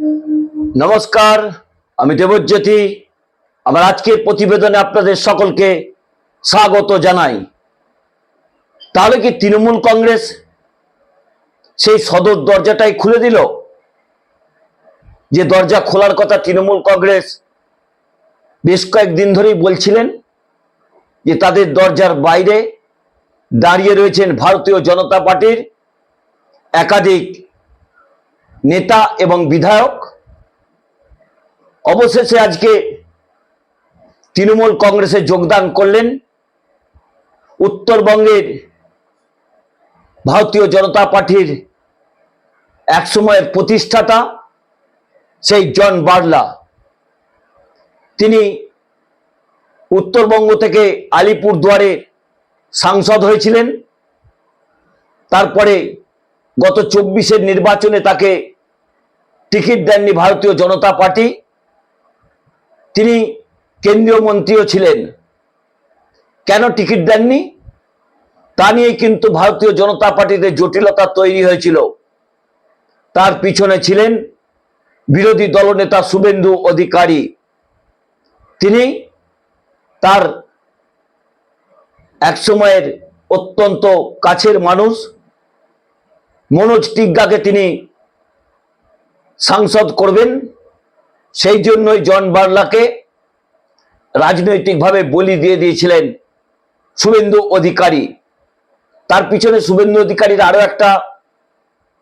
নমস্কার, আমি দেবজ্যোতি। আমার আজকের প্রতিবেদনে আপনাদের সকলকে স্বাগত জানাই। তাহলে কি তৃণমূল কংগ্রেস সেই সদর দরজাটাই খুলে দিল? যে দরজা খোলার কথা তৃণমূল কংগ্রেস বেশ কয়েকদিন ধরেই বলছিলেন যে তাদের দরজার বাইরে দাঁড়িয়ে রয়েছেন ভারতীয় জনতা পার্টির একাধিক নেতা এবং বিধায়ক। অবশেষে আজকে তৃণমূল কংগ্রেসে যোগদান করলেন উত্তরবঙ্গের ভারতীয় জনতা পার্টির একসময়ের প্রতিষ্ঠাতা সেই জন বার্লা। তিনি উত্তরবঙ্গ থেকে আলিপুর দুয়ারে সাংসদ হয়েছিলেন। তারপরে গত চব্বিশের নির্বাচনে তাকে টিকিট দেননি ভারতীয় জনতা পার্টি। তিনি কেন্দ্রীয় মন্ত্রীও ছিলেন। কেন টিকিট দেননি? তা নিয়ে কিন্তু ভারতীয় জনতা পার্টিতে জটিলতা তৈরি হয়েছিল। তার পিছনে ছিলেন বিরোধী দলনেতা শুভেন্দু অধিকারী। তিনি তার একসময়ের অত্যন্ত কাছের মানুষ। মনোজ টিগ্গাকে তিনি সাংসদ করবেন। সেই জন্যই জন বার্লাকে রাজনৈতিকভাবে বলি দিয়ে দিয়েছিলেন শুভেন্দু অধিকারী। তার পিছনে শুভেন্দু অধিকারীর আরও একটা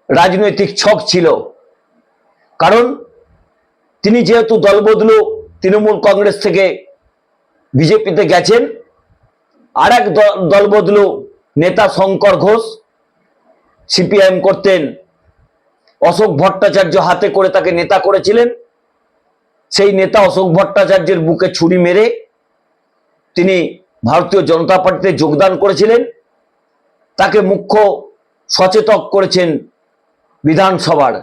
রাজনৈতিক ছক ছিল। কারণ তিনি যেহেতু দলবদলু, তৃণমূল কংগ্রেস থেকে বিজেপিতে গেছেন আর এক দলবদলু নেতা শঙ্কর ঘোষ, সিপিআইএম করতেন। অশোক ভট্টাচার্য হাতে করে তাকে নেতা করেছিলেন। সেই নেতা অশোক ভট্টাচার্যের বুকে ছুরি মেরে তিনি ভারতীয় জনতা পার্টিতে যোগদান করেছিলেন। তাকে মুখ্য সচেতক করেছেন বিধানসভার।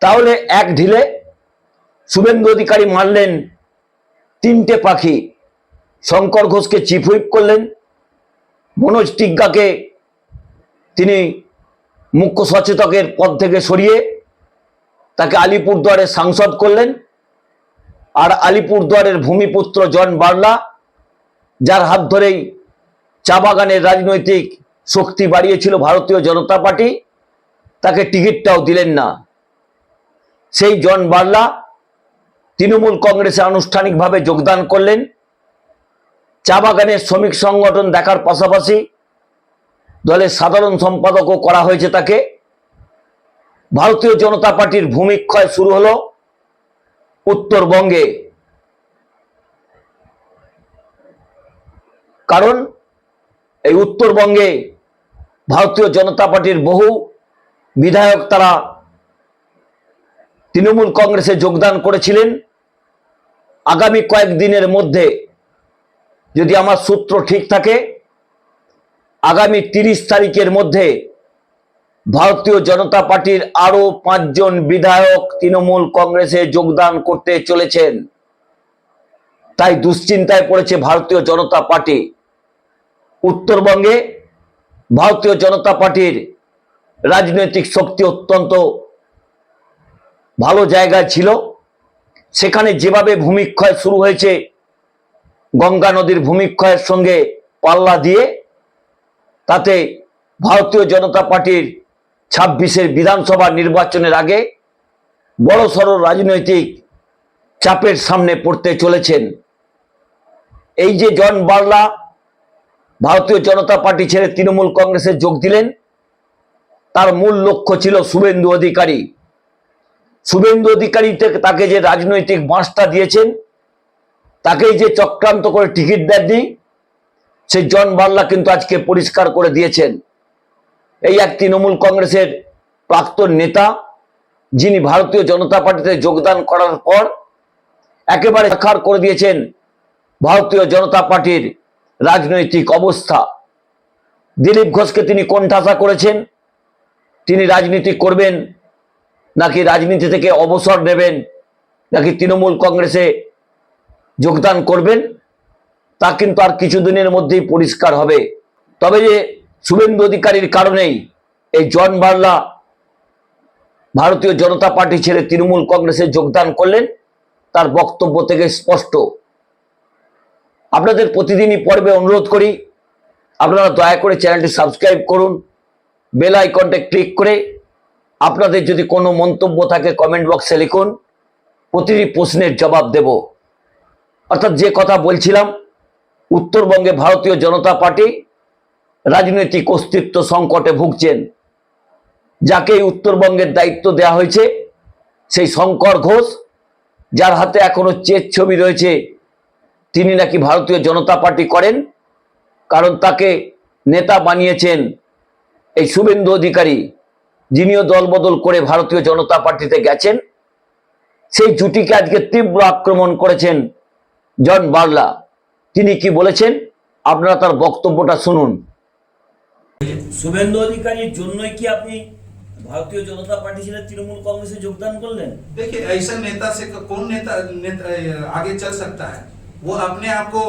তাহলে এক ঢিলে শুভেন্দু অধিকারী মারলেন, তিনটে পাখি। শঙ্কর ঘোষকে চিফ হুইপ করলেন, মনোজ টিগ্গাকে তিনি মুখ্য সচেতকের পদ থেকে সরিয়ে তাকে আলিপুরদুয়ারে সাংসদ করলেন। আর আলিপুরদুয়ারের ভূমিপুত্র জন বার্লা, যার হাত ধরেই চা বাগানের রাজনৈতিক শক্তি বাড়িয়েছিল ভারতীয় জনতা পার্টি, তাকে টিকিটটাও দিলেন না। সেই জন বার্লা তৃণমূল কংগ্রেসে আনুষ্ঠানিকভাবে যোগদান করলেন। চা বাগানের শ্রমিক সংগঠন দেখার পাশাপাশি দলের সাধারণ সম্পাদকও করা হয়েছে তাকে। ভারতীয় জনতা পার্টির ভূমিক্ষয় শুরু হলো উত্তরবঙ্গে। কারণ এই উত্তরবঙ্গে ভারতীয় জনতা পার্টির বহু বিধায়ক তারা তৃণমূল কংগ্রেসে যোগদান করেছিলেন। আগামী কয়েকদিনের মধ্যে যদি আমার সূত্র ঠিক থাকে আগামী তিরিশ তারিখের মধ্যে ভারতীয় জনতা পার্টির আরও পাঁচজন বিধায়ক তৃণমূল কংগ্রেসে যোগদান করতে চলেছেন। তাই দুশ্চিন্তায় পড়েছে ভারতীয় জনতা পার্টি। উত্তরবঙ্গে ভারতীয় জনতা পার্টির রাজনৈতিক শক্তি অত্যন্ত ভালো জায়গায় ছিল। সেখানে যেভাবে ভূমিক্ষয় শুরু হয়েছে, গঙ্গা নদীর ভূমিক্ষয়ের সঙ্গে পাল্লা দিয়ে তাতে ভারতীয় জনতা পার্টির ছাব্বিশের বিধানসভা নির্বাচনের আগে বড় সড় রাজনৈতিক চাপের সামনে পড়তে চলেছেন। এই যে জন বার্লা ভারতীয় জনতা পার্টি ছেড়ে তৃণমূল কংগ্রেসে যোগ দিলেন, তার মূল লক্ষ্য ছিল শুভেন্দু অধিকারী। শুভেন্দু অধিকারী তাকে যে রাজনৈতিক বাঁশটা দিয়েছেন, তাকেই যে চক্রান্ত করে টিকিট দেননি সেই জন বার্লা কিন্তু আজকে পরিষ্কার করে দিয়েছেন। এই এক তৃণমূল কংগ্রেসের প্রাক্তন নেতা, যিনি ভারতীয় জনতা পার্টিতে যোগদান করার পর একেবারে সাক্ষার করে দিয়েছেন ভারতীয় জনতা পার্টির রাজনৈতিক অবস্থা। দিলীপ ঘোষকে তিনি কোণঠাসা করেছেন। তিনি রাজনীতি করবেন, নাকি রাজনীতি থেকে অবসর নেবেন, নাকি তৃণমূল কংগ্রেসে যোগদান করবেন? তা কিন্তু আর কিছুদিনের মধ্যেই পরিষ্কার হবে। তবে যে শুভেন্দু অধিকারীর কারণেই এই জন বার্লা ভারতীয় জনতা পার্টি ছেড়ে তৃণমূল কংগ্রেসে যোগদান করলেন, তার বক্তব্য থেকে স্পষ্ট। আপনাদের প্রতিদিনই পর্বে অনুরোধ করি, আপনারা দয়া করে চ্যানেলটি সাবস্ক্রাইব করুন, বেল আইকনটা ক্লিক করে আপনাদের যদি কোনো মন্তব্য থাকে কমেন্ট বক্সে লিখুন, প্রতিটি প্রশ্নের জবাব দেব। অর্থাৎ যে কথা বলছিলাম উত্তরবঙ্গে ভারতীয় জনতা পার্টি রাজনৈতিক অস্তিত্ব সংকটে ভুগছেন। যাকে উত্তরবঙ্গের দায়িত্ব দেওয়া হয়েছে, সেই শঙ্কর ঘোষ, যার হাতে এখনও চেত ছবি রয়েছে, তিনি নাকি ভারতীয় জনতা পার্টি করেন, কারণ তাকে নেতা বানিয়েছেন এই শুভেন্দু অধিকারী, যিনিও দলবদল করে ভারতীয় জনতা পার্টিতে গেছেন। সেই জুটিকে আজকে তীব্র আক্রমণ করেছেন জন বার্লা। তিনি কি বলেছেন আপনারা তার বক্তব্যটা শুনুন শুভেন্দু অধিকারীর জন্যই কি আপনি ভারতীয় জনতা পার্টি ছেড়ে তৃণমূল কংগ্রেসে যোগদান করলেন देखिए ऐसा नेता से कौन नेता, नेता आगे चल सकता है वो अपने आप को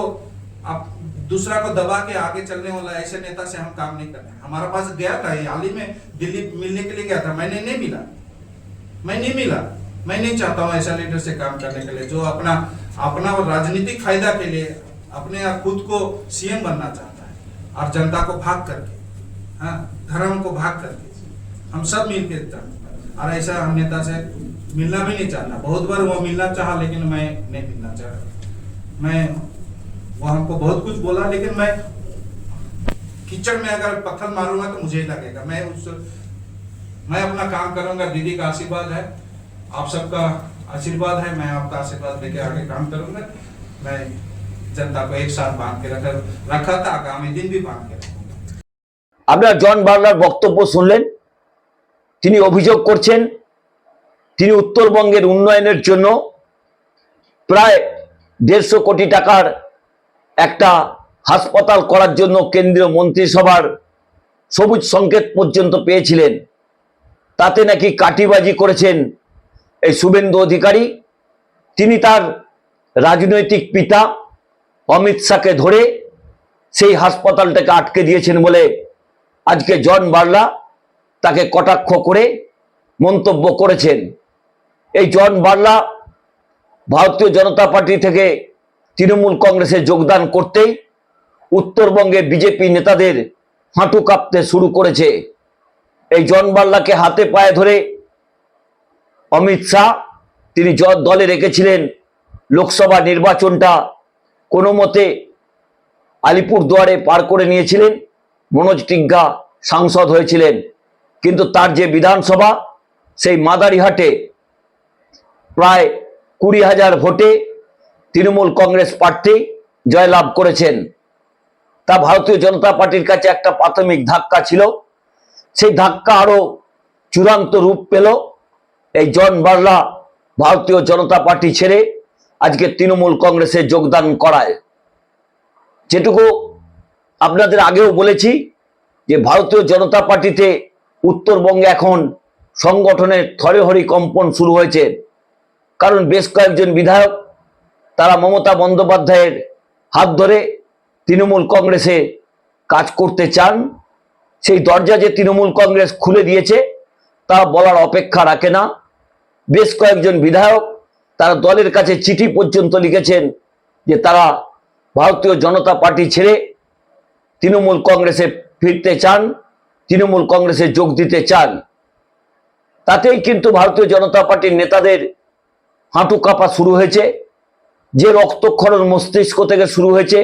आप दूसरा को दबा के आगे चलने वाला ऐसे नेता से हम काम नहीं करते हमारा पास गया था ये हाल ही में दिल्ली मिलने के लिए गया था मैंने नहीं मिला मैं नहीं मिला मैं नहीं चाहता हूँ ऐसा लीडर से काम करने के लिए जो अपना अपना राजनीतिक फायदा के लिए अपने आप खुद को सीएम बनना चाहता है। और जनता को भाग करके हाँ धर्म को भाग करके। हम सब मिल के और ऐसा हम नेता से मिलना भी नहीं चाहता बहुत बार वो मिलना चाहा, लेकिन मैं नहीं मिलना चाह। मैं, वो हमको बहुत कुछ बोला, लेकिन मैं कीचड़ में अगर पत्थर मारूँगा तो मुझे ही लगेगा। मैं उस, मैं अपना काम करूँगा, दीदी का आशीर्वाद है। आप सबका आशीर्वाद है, मैं आपका आशीर्वाद लेके आगे काम करूँगा। मैं जनता को एक साथ बांध के रखा रखा था आगामी दिन भी बांध के रखूंगा আপনারা জন বার্লার বক্তব্য শুনলেন তিনি অভিযোগ করছেন তিনি উত্তরবঙ্গের উন্নয়নের জন্য প্রায় দেড়শো কোটি টাকার একটা হাসপাতাল করার জন্য কেন্দ্রীয় মন্ত্রিসভার সবুজ সংকেত পর্যন্ত পেয়েছিলেন তাতে নাকি কাটিবাজি করেছেন এই শুভেন্দু অধিকারী তিনি তার রাজনৈতিক পিতা অমিত শাহকে ধরে সেই হাসপাতালটাকে আটকে দিয়েছেন বলে আজকে জন বার্লা তাকে কটাক্ষ করে মন্তব্য করেছেন। এই জন বার্লা ভারতীয় জনতা পার্টি থেকে তৃণমূল কংগ্রেসে যোগদান করতেই উত্তরবঙ্গে বিজেপি নেতাদের হাঁটু কাঁপতে শুরু করেছে। এই জন বার্লাকে হাতে পায়ে ধরে অমিত শাহ, তিনি দলে রেখেছিলেন। লোকসভা নির্বাচনটা কোনো মতে আলিপুর দুয়ারে পার করে নিয়েছিলেন। মনোজ টিগ্গা সাংসদ হয়েছিলেন। কিন্তু তার যে বিধানসভা, সেই মাদারিহাটে প্রায় কুড়ি হাজার ভোটে তৃণমূল কংগ্রেস প্রার্থী জয়লাভ করেছেন। তা ভারতীয় জনতা পার্টির কাছে একটা প্রাথমিক ধাক্কা ছিল। সেই ধাক্কা আরও চূড়ান্ত রূপ পেল। এই জন বার্লা ভারতীয় জনতা পার্টি ছেড়ে আজকে তৃণমূল কংগ্রেসে যোগদান করায়। যেটুকু আপনাদের আগেও বলেছি যে ভারতীয় জনতা পার্টিতে উত্তরবঙ্গে এখন সংগঠনের থরে থরেহরি কম্পন শুরু হয়েছে। কারণ বেশ কয়েকজন বিধায়ক, তারা মমতা বন্দ্যোপাধ্যায়ের হাত ধরে তৃণমূল কংগ্রেসে কাজ করতে চান। সেই দরজা যে তৃণমূল কংগ্রেস খুলে দিয়েছে, তা বলার অপেক্ষা রাখে না। বেশ কয়েকজন বিধায়ক তারা দলের কাছে চিঠি পর্যন্ত লিখেছেন যে তারা ভারতীয় জনতা পার্টি ছেড়ে তৃণমূল কংগ্রেসে ফিরতে চান, তৃণমূল কংগ্রেসে যোগ দিতে চান। তাতেই কিন্তু ভারতীয় জনতা পার্টির নেতাদের হাঁটু কাঁপা শুরু হয়েছে, যে রক্তক্ষরণ মস্তিষ্ক থেকে শুরু হয়েছে,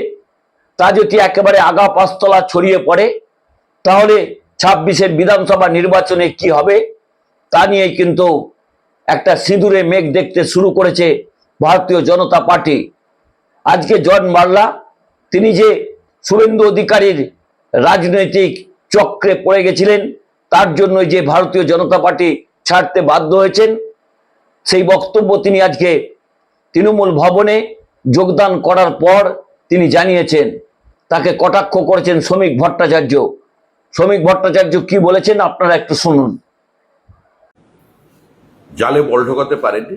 তা যদি একেবারে আগা পাঁচতলা ছড়িয়ে পড়ে, তাহলে ছাব্বিশের বিধানসভা নির্বাচনে কি হবে, তা নিয়ে কিন্তু একটা সিঁদুরে মেঘ দেখতে শুরু করেছে ভারতীয় জনতা পার্টি। আজকে জন মাল্লা তিনি যে শুভেন্দু অধিকারীর রাজনৈতিক চক্রে পড়ে গেছিলেন, তার জন্য যে ভারতীয় জনতা পার্টি ছাড়তে বাধ্য হয়েছেন, সেই বক্তব্য তিনি আজকে তৃণমূল ভবনে যোগদান করার পর তিনি জানিয়েছেন, তাকে কটাক্ষ করেছেন শ্রমিক ভট্টাচার্য। শ্রমিক ভট্টাচার্য কি বলেছেন, আপনারা একটু শুনুন। জালে বল ঢোকাতে পারেনি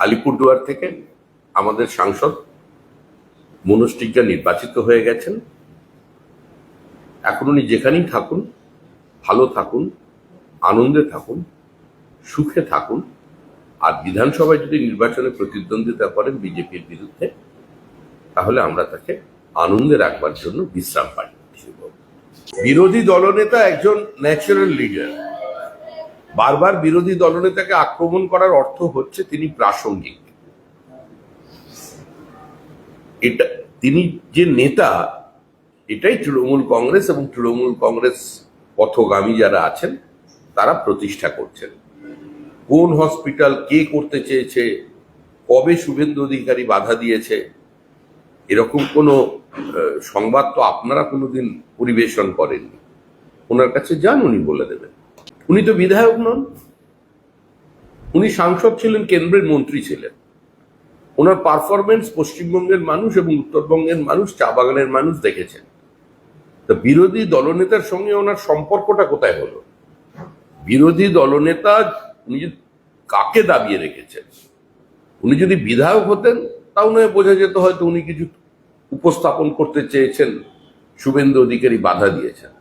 আলিপুরদুয়ার থেকে আমাদের সাংসদ মনোজ টিগ্গা নির্বাচিত হয়ে গেছেন। এখন উনি যেখানেই থাকুন, ভালো থাকুন, আনন্দে থাকুন, সুখে থাকুন, আর বিধানসভায় যদি নির্বাচনে প্রতিদ্বন্দ্বিতা করেন বিজেপির বিরুদ্ধে, তাহলে আমরা তাকে আনন্দে রাখবার জন্য বিশ্রাম পাই। বিরোধী দলনেতা একজন ন্যাচারাল লিডার বারবার বিরোধী দলনেতাকে আক্রমণ করার অর্থ হচ্ছে তিনি প্রাসঙ্গিক। এটা, তিনি যে নেতা, এটাই তৃণমূল কংগ্রেস এবং তৃণমূল কংগ্রেস পথগামী যারা আছেন, তারা প্রতিষ্ঠা করছেন। কোন হসপিটাল কে করতে চেয়েছে, কবে শুভেন্দু অধিকারী বাধা দিয়েছে, এরকম কোনো সংবাদ তো আপনারা কোনোদিন পরিবেশন করেননি। ওনার কাছে যান, উনি বলে দেবেন। উনি তো বিধায়ক নন। উনি সাংসদ ছিলেন, কেন্দ্রের মন্ত্রী ছিলেন। ওনার পারফরমেন্স পশ্চিমবঙ্গের মানুষ এবং উত্তরবঙ্গের মানুষ, চা বাগানের মানুষ দেখেছেন। তা বিরোধী দলনেতার সঙ্গে ওনার সম্পর্কটা কোথায় হলো? বিরোধী দলনেতা উনি কাকে দাবিয়ে রেখেছেন? উনি যদি বিধায়ক হতেন তাও নয় বোঝা যেত হয়তো উনি কিছু উপস্থাপন করতে চেয়েছেন, শুভেন্দু অধিকারী বাধা দিয়েছেন।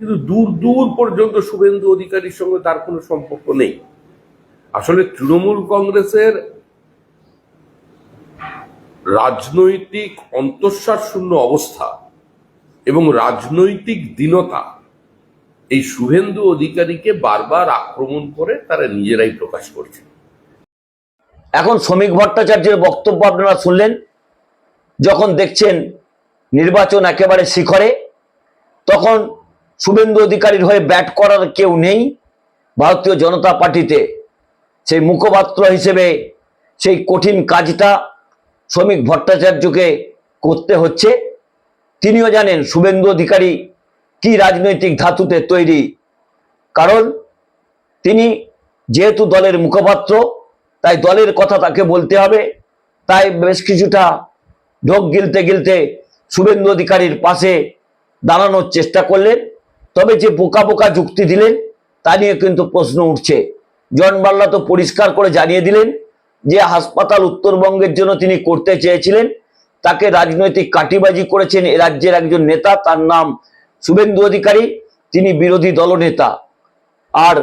কিন্তু দূর দূর পর্যন্ত শুভেন্দু অধিকারীর সঙ্গে তার কোনো সম্পর্ক নেই। আসলে তৃণমূল কংগ্রেসের রাজনৈতিক অন্তঃসার শূন্য অবস্থা এবং রাজনৈতিক দীনতা এই শুভেন্দু অধিকারীকে বারবার আক্রমণ করে তারা নিজেরাই প্রকাশ করছে। এখন শ্রমিক ভট্টাচার্যের বক্তব্য আপনারা শুনলেন, যখন দেখছেন নির্বাচন একেবারে শিখরে, তখন শুভেন্দু অধিকারীর হয়ে ব্যাট করার কেউ নেই। ভারতীয় জনতা পার্টিতে সেই মুখপাত্র হিসেবে সেই কঠিন কাজটা শ্রমিক ভট্টাচার্যকে করতে হচ্ছে। তিনিও জানেন শুভেন্দু অধিকারী কি রাজনৈতিক ধাতুতে তৈরি। কারণ তিনি যেহেতু দলের মুখপাত্র, তাই দলের কথা তাকে বলতে হবে। তাই বেশ কিছুটা ঢোক গিলতে গিলতে শুভেন্দু অধিকারীর পাশে দাঁড়ানোর চেষ্টা করলেন। তবে যে বোকা বোকা যুক্তি দিলেন, তা নিয়ে কিন্তু প্রশ্ন উঠছে। জন বাল্লা তো পরিষ্কার করে জানিয়ে দিলেন যে হাসপাতাল উত্তরবঙ্গের জন্য তিনি করতে চেয়েছিলেন। তাকে রাজনৈতিক কাটিবাজি করেছেন রাজ্যের একজন নেতা, তার নাম শুভেন্দু অধিকারী, তিনি বিরোধী দলনেতা। আর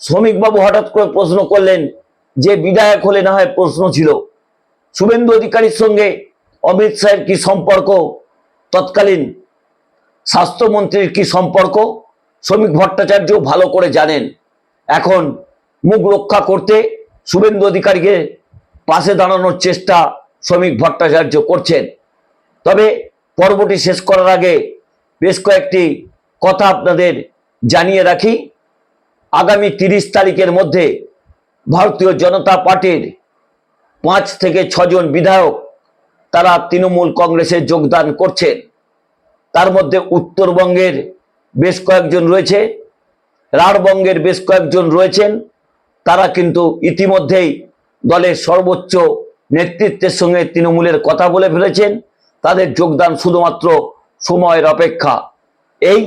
শ্রমিকবাবু হঠাৎ করে প্রশ্ন করলেন যে বিধায়ক হলে না হয় প্রশ্ন ছিল। শুভেন্দু অধিকারীর সঙ্গে অমিত শাহের কি সম্পর্ক তৎকালীন স্বাস্থ্যমন্ত্রীর কি সম্পর্ক? শ্রমিক ভট্টাচার্য ভালো করে জানেন। এখন মুখ রক্ষা করতে শুভেন্দু অধিকারীকে পাশে দাঁড়ানোর চেষ্টা শ্রমিক ভট্টাচার্য করছেন। তবে পর্বটি শেষ করার আগে বেশ কয়েকটি কথা আপনাদের জানিয়ে রাখি। আগামী তিরিশ তারিখের মধ্যে ভারতীয় জনতা পার্টির পাঁচ থেকে ছজন বিধায়ক, তারা তৃণমূল কংগ্রেসে যোগদান করছেন। তার মধ্যে উত্তরবঙ্গের বেশ কয়েকজন রয়েছে, রাঢ়বঙ্গের বেশ কয়েকজন রয়েছেন। তারা কিন্তু ইতিমধ্যেই দলের সর্বোচ্চ নেতৃত্বের সঙ্গে তৃণমূলের কথা বলে ফেলেছেন। তাদের যোগদান শুধুমাত্র সময়ের অপেক্ষা। এই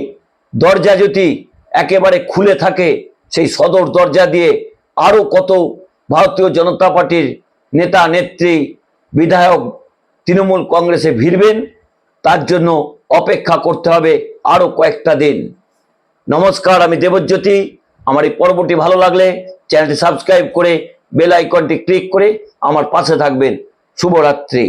দরজা যদি একেবারে খুলে থাকে, সেই সদর দরজা দিয়ে আরও কত ভারতীয় জনতা পার্টির নেতা, নেত্রী, বিধায়ক তৃণমূল কংগ্রেসে ভিড়বেন, তার জন্য অপেক্ষা করতে হবে আরও কয়েকটা দিন। নমস্কার, আমি দেবজ্যোতি। আমার এই পর্বটি ভালো লাগলে চ্যানেলটি সাবস্ক্রাইব করে বেল আইকনটি ক্লিক করে আমার পাশে থাকবেন। শুভরাত্রি।